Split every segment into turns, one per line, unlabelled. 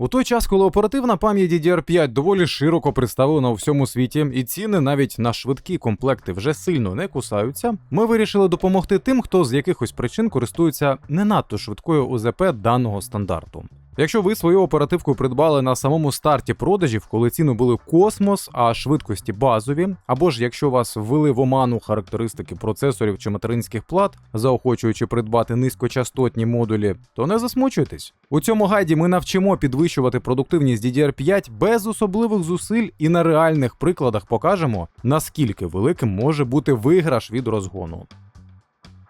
У той час, коли оперативна пам'ять DDR5 доволі широко представлена у всьому світі, і ціни навіть на швидкі комплекти вже сильно не кусаються, ми вирішили допомогти тим, хто з якихось причин користується не надто швидкою УЗП даного стандарту. Якщо ви свою оперативку придбали на самому старті продажів, коли ціни були космос, а швидкості базові, або ж якщо вас ввели в оману характеристики процесорів чи материнських плат, заохочуючи придбати низькочастотні модулі, то не засмучуйтесь. У цьому гайді ми навчимо підвищувати продуктивність DDR5 без особливих зусиль і на реальних прикладах покажемо, наскільки великим може бути виграш від розгону.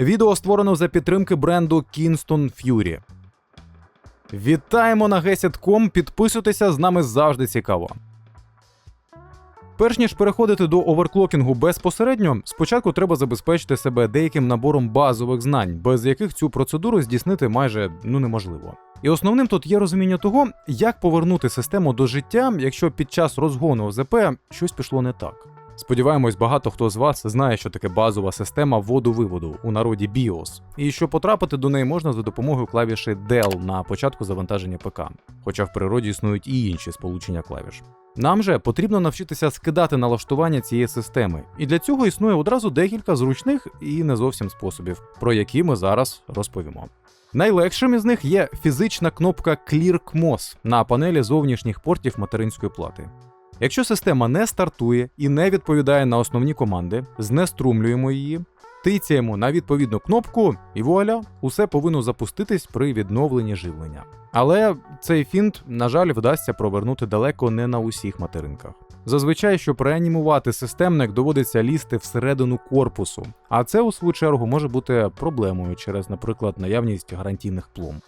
Відео створено за підтримки бренду Kingston Fury. Вітаємо на Gesit.com, підписуйтеся з нами завжди цікаво. Перш ніж переходити до оверклокінгу безпосередньо, спочатку треба забезпечити себе деяким набором базових знань, без яких цю процедуру здійснити майже ну неможливо. І основним тут є розуміння того, як повернути систему до життя, якщо під час розгону ОЗП щось пішло не так. Сподіваємось, багато хто з вас знає, що таке базова система вводу-виводу у народі BIOS, і що потрапити до неї можна за допомогою клавіші DEL на початку завантаження ПК, хоча в природі існують і інші сполучення клавіш. Нам же потрібно навчитися скидати налаштування цієї системи, і для цього існує одразу декілька зручних і не зовсім способів, про які ми зараз розповімо. Найлегшим із них є фізична кнопка Clear на панелі зовнішніх портів материнської плати. Якщо система не стартує і не відповідає на основні команди, знеструмлюємо її, тицяємо на відповідну кнопку, і вуаля, усе повинно запуститись при відновленні живлення. Але цей фінт, на жаль, вдасться провернути далеко не на усіх материнках. Зазвичай, щоб реанімувати системник, доводиться лізти всередину корпусу, а це у свою чергу може бути проблемою через, наприклад, наявність гарантійних пломб.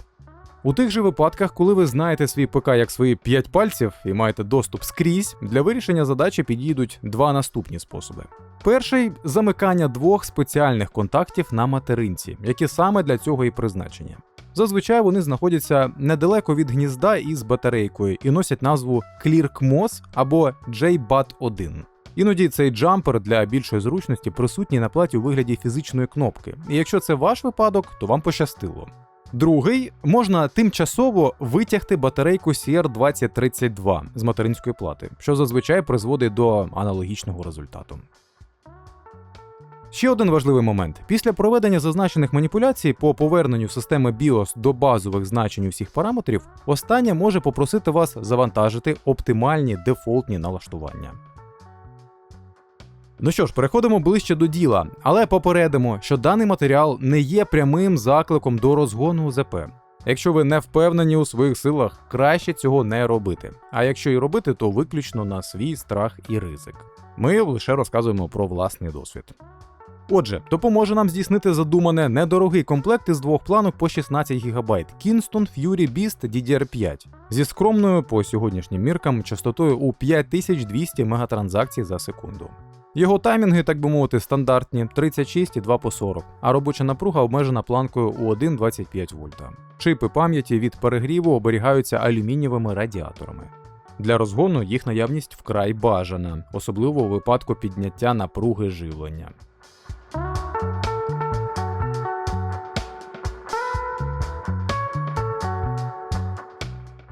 У тих же випадках, коли ви знаєте свій ПК як свої 5 пальців і маєте доступ скрізь, для вирішення задачі підійдуть два наступні способи. Перший замикання двох спеціальних контактів на материнці, які саме для цього і призначені. Зазвичай вони знаходяться недалеко від гнізда із батарейкою і носять назву ClearCMOS або JBAT1. Іноді цей джампер для більшої зручності присутній на платі у вигляді фізичної кнопки. І якщо це ваш випадок, то вам пощастило. Другий можна тимчасово витягти батарейку CR2032 з материнської плати, що зазвичай призводить до аналогічного результату. Ще один важливий момент: після проведення зазначених маніпуляцій по поверненню системи BIOS до базових значень усіх параметрів, остання може попросити вас завантажити оптимальні дефолтні налаштування. Ну що ж, переходимо ближче до діла, але попередимо, що даний матеріал не є прямим закликом до розгону УЗП. Якщо ви не впевнені у своїх силах, краще цього не робити. А якщо і робити, то виключно на свій страх і ризик. Ми лише розказуємо про власний досвід. Отже, допоможе нам здійснити задумане недорогий комплект із двох планок по 16 ГБ Kingston Fury Beast DDR5 зі скромною по сьогоднішнім міркам частотою у 5200 мегатранзакцій за секунду. Його таймінги, так би мовити, стандартні 36 і 2 по 40, а робоча напруга обмежена планкою у 1,25 вольта. Чипи пам'яті від перегріву оберігаються алюмінієвими радіаторами. Для розгону їх наявність вкрай бажана, особливо у випадку підняття напруги живлення.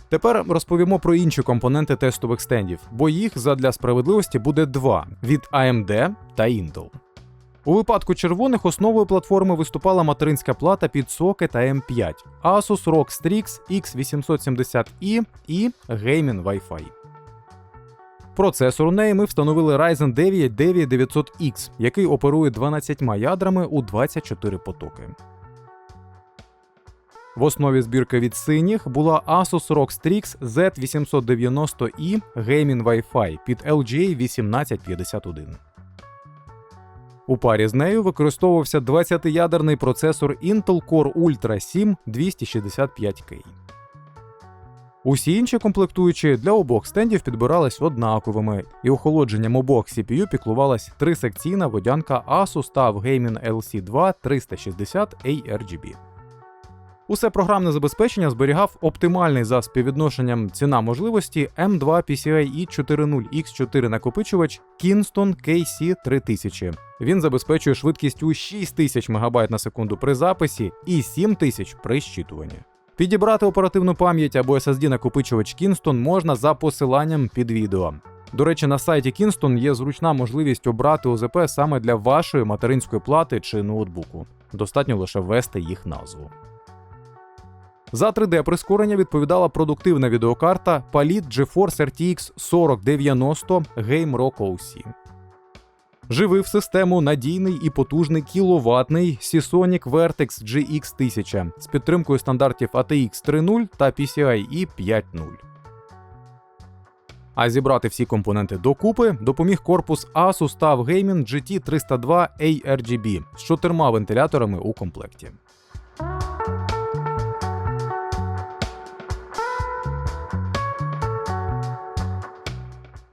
Тепер розповімо про інші компоненти тестових стендів, бо їх задля справедливості буде два від AMD та Intel. У випадку червоних основою платформи виступала материнська плата під сокет AM5, Asus ROG Strix X870i і Gaming Wi-Fi. Процесор у неї ми встановили Ryzen 9 9900X, який оперує 12 ядрами у 24 потоки. В основі збірки від синіх була Asus ROG Strix Z890i Gaming Wi-Fi під LGA 1851. У парі з нею використовувався 20-ядерний процесор Intel Core Ultra 7 265K. Усі інші комплектуючі для обох стендів підбирались однаковими, і охолодженням обох CPU піклувалась трисекційна водянка Asus TUF Gaming LC2 360 ARGB. Усе програмне забезпечення зберігав оптимальний за співвідношенням ціна можливості M2 PCIe 4.0X4 накопичувач Kingston KC3000. Він забезпечує швидкість у 6000 МБ на секунду при записі і 7000 при щитуванні. Підібрати оперативну пам'ять або SSD накопичувач Kingston можна за посиланням під відео. До речі, на сайті Kingston є зручна можливість обрати ОЗП саме для вашої материнської плати чи ноутбуку. Достатньо лише ввести їх назву. За 3D прискорення відповідала продуктивна відеокарта Palit GeForce RTX 4090 Game Rock OC. Живив систему надійний і потужний кіловатний Seasonic Vertex GX 1000 з підтримкою стандартів ATX 3.0 та PCIe 5.0. А зібрати всі компоненти докупи допоміг корпус Asus TUF Gaming GT302 ARGB з чотирма вентиляторами у комплекті.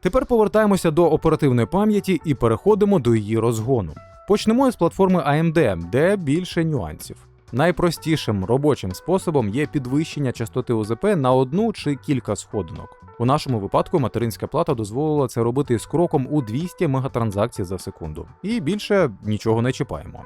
Тепер повертаємося до оперативної пам'яті і переходимо до її розгону. Почнемо із платформи AMD, де більше нюансів. Найпростішим робочим способом є підвищення частоти ОЗП на одну чи кілька сходинок. У нашому випадку материнська плата дозволила це робити з кроком у 200 мегатранзакцій за секунду. І більше нічого не чіпаємо.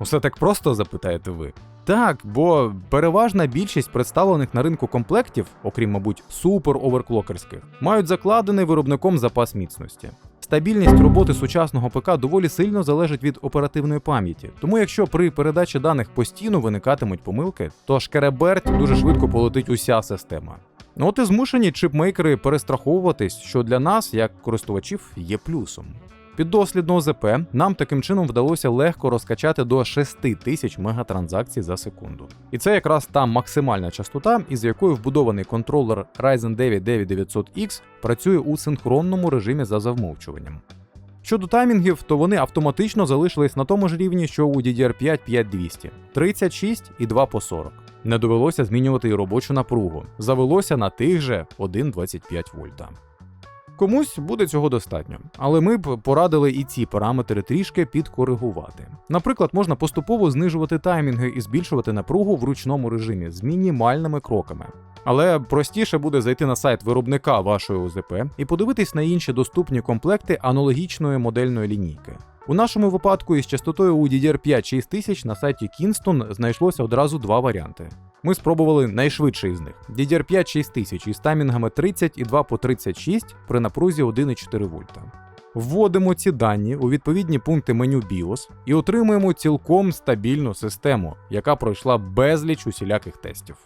Усе так просто запитаєте ви? Так, бо переважна більшість представлених на ринку комплектів, окрім, мабуть, супер оверклокерських, мають закладений виробником запас міцності. Стабільність роботи сучасного ПК доволі сильно залежить від оперативної пам'яті, тому якщо при передачі даних постійно виникатимуть помилки, то шкереберть дуже швидко полетить уся система. Ну от і змушені чипмейкери перестраховуватись, що для нас, як користувачів, є плюсом. Піддослідно ОЗП нам таким чином вдалося легко розкачати до 6000 мегатранзакцій за секунду. І це якраз та максимальна частота, із якою вбудований контролер Ryzen 9 9900X працює у синхронному режимі за замовчуванням. Щодо таймінгів, то вони автоматично залишились на тому ж рівні, що у DDR5 5200 36 і 2 по 40. Не довелося змінювати і робочу напругу. Завелося на тих же 1,25 вольта. Комусь буде цього достатньо, але ми б порадили і ці параметри трішки підкоригувати. Наприклад, можна поступово знижувати таймінги і збільшувати напругу в ручному режимі з мінімальними кроками. Але простіше буде зайти на сайт виробника вашої ОЗП і подивитись на інші доступні комплекти аналогічної модельної лінійки. У нашому випадку із частотою у DDR5 6000 на сайті Kingston знайшлося одразу два варіанти. Ми спробували найшвидший з них DDR5 6000 із таймінгами 30 і 2 по 36 при напрузі 1,4 вольта. Вводимо ці дані у відповідні пункти меню BIOS і отримуємо цілком стабільну систему, яка пройшла безліч усіляких тестів.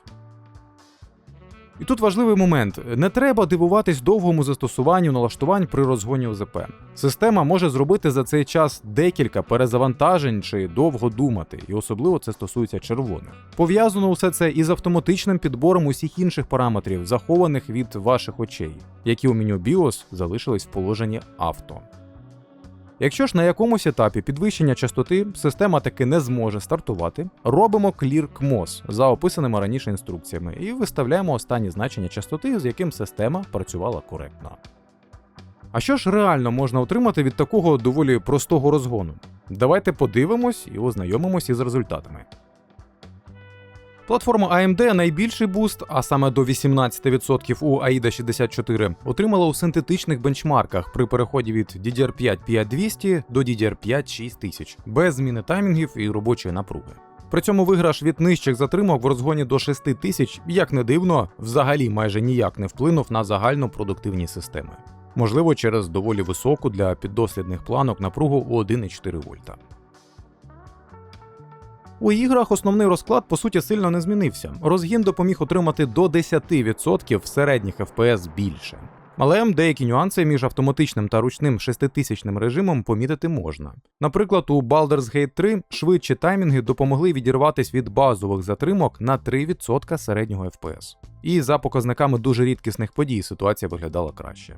І тут важливий момент: не треба дивуватись довгому застосуванню налаштувань при розгоні ОЗП. Система може зробити за цей час декілька перезавантажень чи довго думати, і особливо це стосується червоних. Пов'язано усе це із автоматичним підбором усіх інших параметрів, захованих від ваших очей, які у меню BIOS залишились в положенні авто. Якщо ж на якомусь етапі підвищення частоти система таки не зможе стартувати, робимо Clear CMOS за описаними раніше інструкціями і виставляємо останні значення частоти, з яким система працювала коректно. А що ж реально можна отримати від такого доволі простого розгону? Давайте подивимось і ознайомимось із результатами. Платформа AMD найбільший буст, а саме до 18% у AIDA 64, отримала у синтетичних бенчмарках при переході від DDR5 5200 до DDR5 6000, без зміни таймінгів і робочої напруги. При цьому виграш від нижчих затримок в розгоні до 6000, як не дивно, взагалі майже ніяк не вплинув на загальну продуктивність системи. Можливо, через доволі високу для піддослідних планок напругу у 1,4 вольта. У іграх основний розклад по суті сильно не змінився. Розгін допоміг отримати до 10% середніх FPS більше. Але деякі нюанси між автоматичним та ручним 6000 режимом помітити можна. Наприклад, у Baldur's Gate 3 швидші таймінги допомогли відірватися від базових затримок на 3% середнього FPS. І за показниками дуже рідкісних подій ситуація виглядала краще.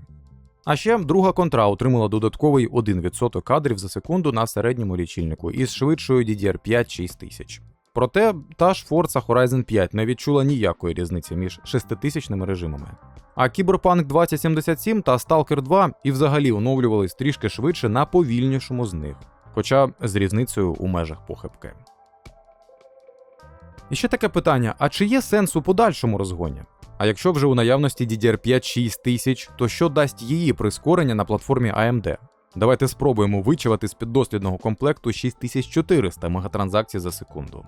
А ще друга контра отримала додатковий 1% кадрів за секунду на середньому лічильнику із швидшою DDR5 6000. Проте та ж Forza Horizon 5 не відчула ніякої різниці між 6000 режимами. А Cyberpunk 2077 та Stalker 2 і взагалі оновлювались трішки швидше на повільнішому з них, хоча з різницею у межах похибки. І ще таке питання: а чи є сенс у подальшому розгоні? А якщо вже у наявності DDR5 6000, то що дасть її прискорення на платформі AMD? Давайте спробуємо вичавати з піддослідного комплекту 6400 мегатранзакцій за секунду.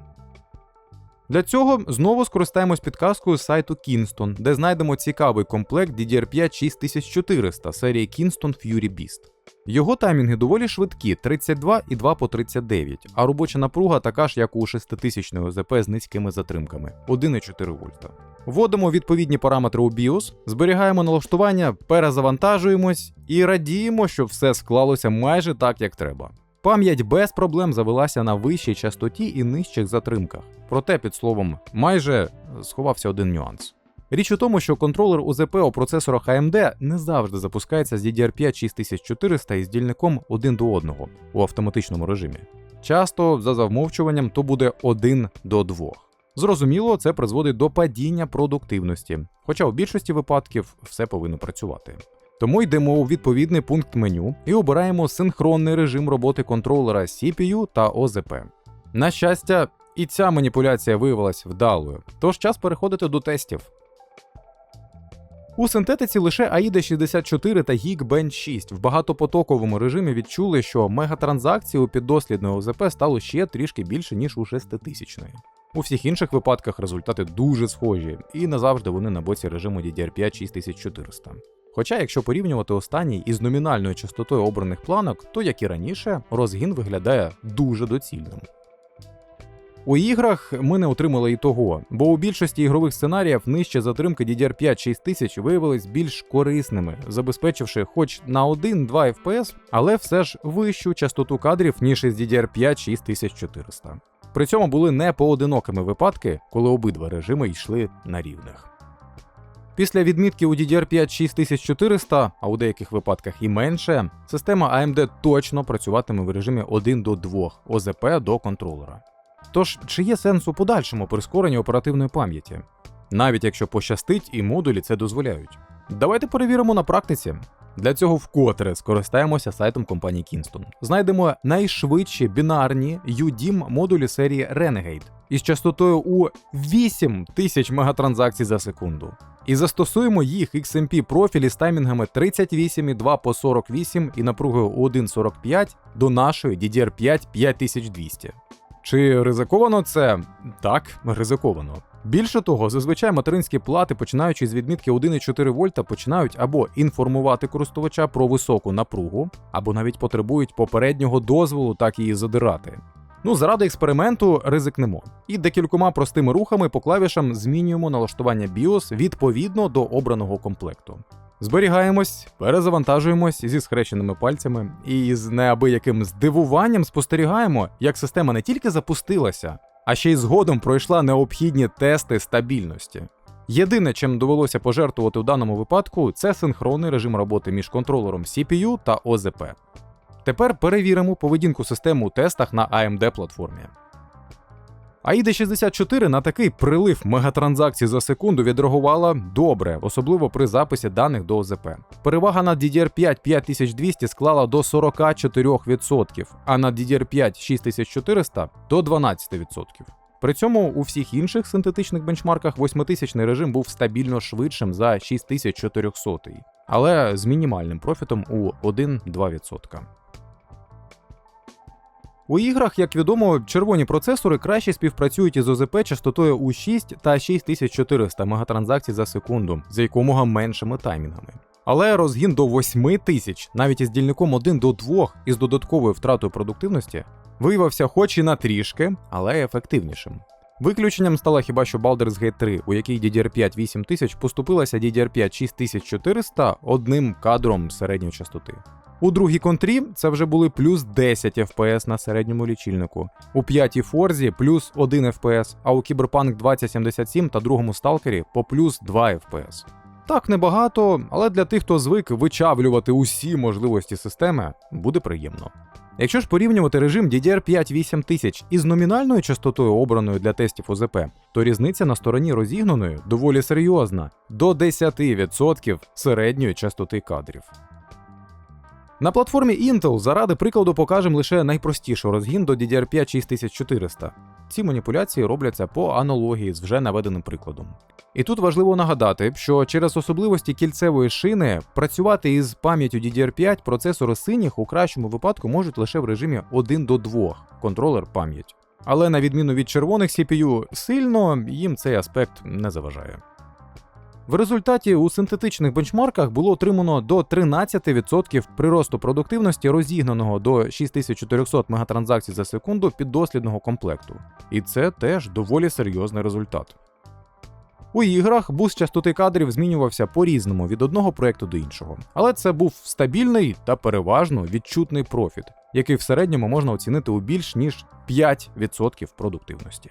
Для цього знову скористаємось підказкою з сайту Kingston, де знайдемо цікавий комплект DDR5 6400 серії Kingston Fury Beast. Його таймінги доволі швидкі 32 і 2 по 39, а робоча напруга така ж, як у 6000 ОЗП з низькими затримками 1,4 вольта. Вводимо відповідні параметри у BIOS, зберігаємо налаштування, перезавантажуємось і радіємо, що все склалося майже так, як треба. Пам'ять без проблем завелася на вищій частоті і нижчих затримках. Проте, під словом, майже сховався один нюанс. Річ у тому, що контролер УЗП у процесорах AMD не завжди запускається з DDR5 6400 із дільником 1 до 1 у автоматичному режимі. Часто за завмовчуванням то буде 1 до 2. Зрозуміло, це призводить до падіння продуктивності, хоча у більшості випадків все повинно працювати. Тому йдемо у відповідний пункт меню і обираємо синхронний режим роботи контролера CPU та ОЗП. На щастя, і ця маніпуляція виявилась вдалою, тож час переходити до тестів. У синтетиці лише AIDA 64 та Geekbench 6 в багатопотоковому режимі відчули, що мегатранзакцій у піддослідної ОЗП стало ще трішки більше, ніж у 6000 У всіх інших випадках результати дуже схожі, і назавжди вони на боці режиму DDR5 6400. Хоча, якщо порівнювати останній із номінальною частотою обраних планок, то як і раніше, розгін виглядає дуже доцільним. У іграх ми не отримали і того, бо у більшості ігрових сценаріїв нижче затримки DDR5 6000 виявились більш корисними, забезпечивши хоч на 1-2 FPS, але все ж вищу частоту кадрів, ніж із DDR5 6400. При цьому були не поодинокими випадки, коли обидва режими йшли на рівних. Після відмітки у DDR5 6400, а у деяких випадках і менше, система AMD точно працюватиме в режимі 1 до 2 ОЗП до контролера. Тож, чи є сенс у подальшому прискоренні оперативної пам'яті? Навіть якщо пощастить і модулі це дозволяють. Давайте перевіримо на практиці. Для цього вкотре скористаємося сайтом компанії Kingston. Знайдемо найшвидші бінарні UDIM модулі серії Renegade із частотою у 8000 мегатранзакцій за секунду. І застосуємо їх XMP профілі з таймінгами 38,2 по 48 і напругою 1,45 до нашої DDR5 5200. Чи ризиковано це? Так, ризиковано. Більше того, зазвичай материнські плати, починаючи з відмітки 1,4 вольта, починають або інформувати користувача про високу напругу, або навіть потребують попереднього дозволу так її задирати. Ну, заради експерименту ризикнемо. І декількома простими рухами по клавішам змінюємо налаштування BIOS відповідно до обраного комплекту. Зберігаємось, перезавантажуємось зі схрещеними пальцями і з неабияким здивуванням спостерігаємо, як система не тільки запустилася, а ще й згодом пройшла необхідні тести стабільності. Єдине, чим довелося пожертвувати в даному випадку, це синхронний режим роботи між контролером CPU та ОЗП. Тепер перевіримо поведінку системи у тестах на AMD платформі. AIDA 64 на такий прилив мегатранзакцій за секунду відреагувала добре, особливо при записі даних до ОЗП. Перевага над DDR5 5200 склала до 44%, а над DDR5 6400 до 12%. При цьому у всіх інших синтетичних бенчмарках 8000 режим був стабільно швидшим за 6400, але з мінімальним профітом у 1-2%. У іграх, як відомо, червоні процесори краще співпрацюють із ОЗП частотою у 6 та 6400 мегатранзакцій за секунду за якомога меншими таймінгами. Але розгін до 8000, навіть із дільником 1 до 2 із додатковою втратою продуктивності, виявився хоч і на трішки, але ефективнішим. Виключенням стала хіба що Baldur's Gate 3, у якій DDR5 8000 поступилася DDR5 6400 одним кадром середньої частоти. У другій контрі це вже були плюс 10 FPS на середньому лічильнику, у п'ятій Форзі плюс 1 FPS, а у Cyberpunk 2077 та другому сталкері по плюс 2 FPS. Так небагато, але для тих, хто звик вичавлювати усі можливості системи, буде приємно. Якщо ж порівнювати режим DDR5 8000 із номінальною частотою, обраною для тестів ОЗП, то різниця на стороні розігнаної доволі серйозна до 10% середньої частоти кадрів. На платформі Intel заради прикладу покажемо лише найпростіший розгін до DDR5 6400. Ці маніпуляції робляться по аналогії з вже наведеним прикладом. І тут важливо нагадати, що через особливості кільцевої шини працювати із пам'яттю DDR5 процесори синіх у кращому випадку можуть лише в режимі 1 до 2 контролер пам'ять. але на відміну від червоних CPU, сильно їм цей аспект не заважає. В результаті у синтетичних бенчмарках було отримано до 13% приросту продуктивності розігнаного до 6400 мегатранзакцій за секунду піддослідного комплекту. І це теж доволі серйозний результат. У іграх буст частоти кадрів змінювався по-різному від одного проекту до іншого, але це був стабільний та переважно відчутний профіт, який в середньому можна оцінити у більш ніж 5% продуктивності.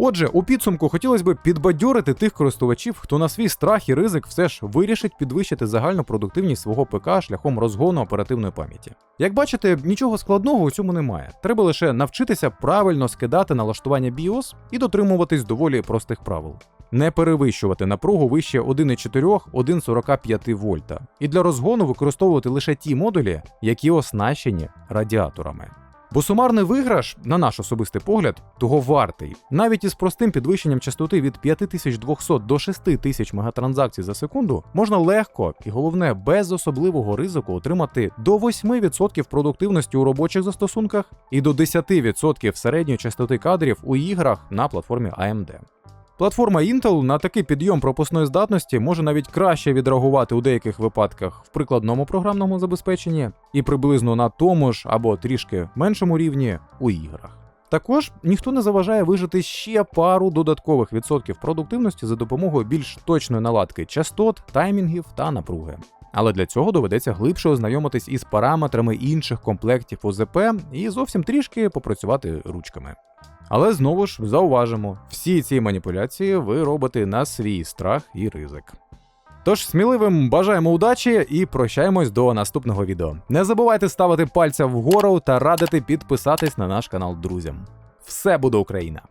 Отже, у підсумку хотілося б підбадьорити тих користувачів, хто на свій страх і ризик все ж вирішить підвищити загальну продуктивність свого ПК шляхом розгону оперативної пам'яті. Як бачите, нічого складного у цьому немає. Треба лише навчитися правильно скидати налаштування BIOS і дотримуватись доволі простих правил. Не перевищувати напругу вище 1,4-1,45 вольта. І для розгону використовувати лише ті модулі, які оснащені радіаторами. Бо сумарний виграш, на наш особистий погляд, того вартий. Навіть із простим підвищенням частоти від 5200 до 6000 мегатранзакцій за секунду можна легко і головне без особливого ризику отримати до 8% продуктивності у робочих застосунках і до 10% середньої частоти кадрів у іграх на платформі AMD. Платформа Intel на такий підйом пропускної здатності може навіть краще відреагувати у деяких випадках в прикладному програмному забезпеченні і приблизно на тому ж або трішки меншому рівні у іграх. Також ніхто не заважає вижити ще пару додаткових відсотків продуктивності за допомогою більш точної наладки частот, таймінгів та напруги. Але для цього доведеться глибше ознайомитись із параметрами інших комплектів ОЗП і зовсім трішки попрацювати ручками. Але знову ж зауважимо, всі ці маніпуляції ви робите на свій страх і ризик. Тож сміливим бажаємо удачі і прощаємось до наступного відео. Не забувайте ставити пальця вгору та радити підписатись на наш канал друзям. Все буде Україна!